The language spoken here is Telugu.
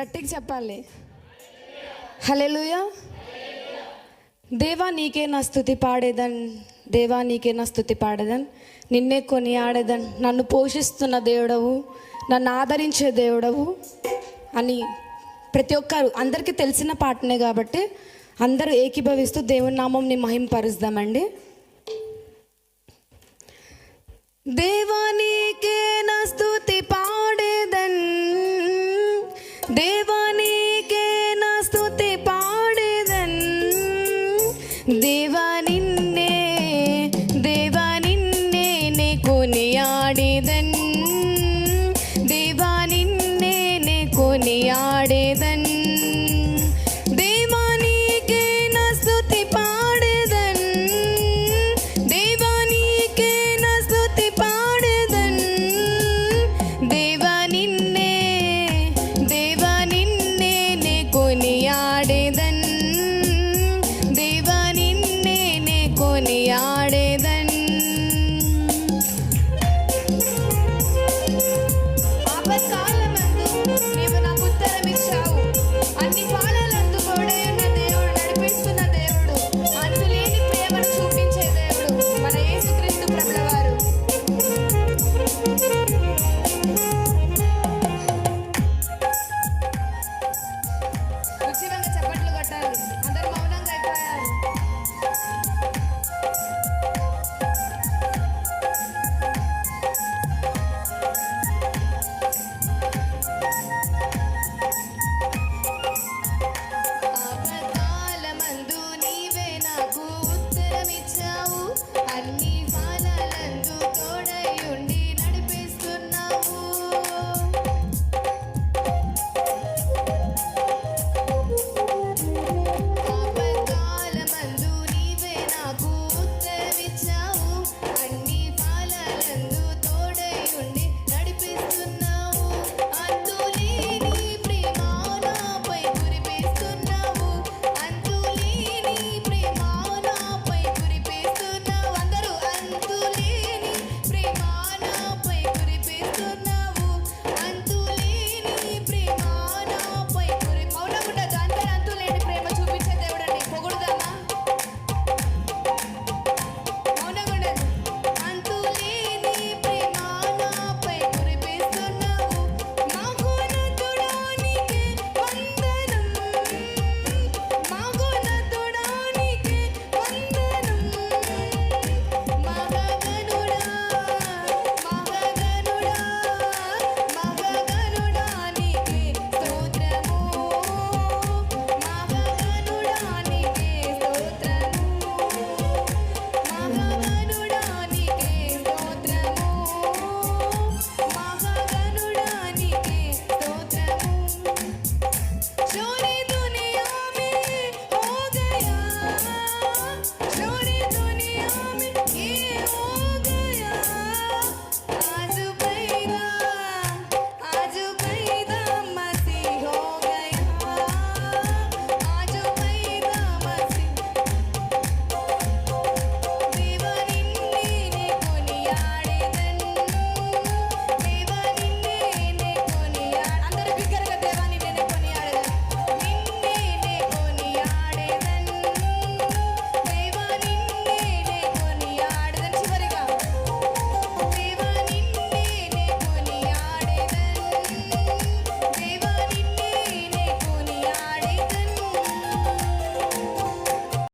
గట్టిగా చెప్పాలి. హలెలుయా దేవా నీకే నా స్థుతి పాడేదన్. దేవా నీకే నా స్థుతి పాడేదన్. నిన్నే కొని ఆడేదన్ నన్ను పోషిస్తున్న దేవుడవు. నన్ను ఆదరించే దేవుడవు అని ప్రతి ఒక్కరు అందరికీ తెలిసిన పాటనే కాబట్టి అందరూ ఏకీభవిస్తూ దేవుని నామంని మహింపరుస్తామండి. దేవాని దేవానికే నా స్తుతి పాడేదన్. దేవా నిన్నే దేవా నిన్నే నే కొనియాడేదన్. దేవా నిన్నే నే కొనియాడే I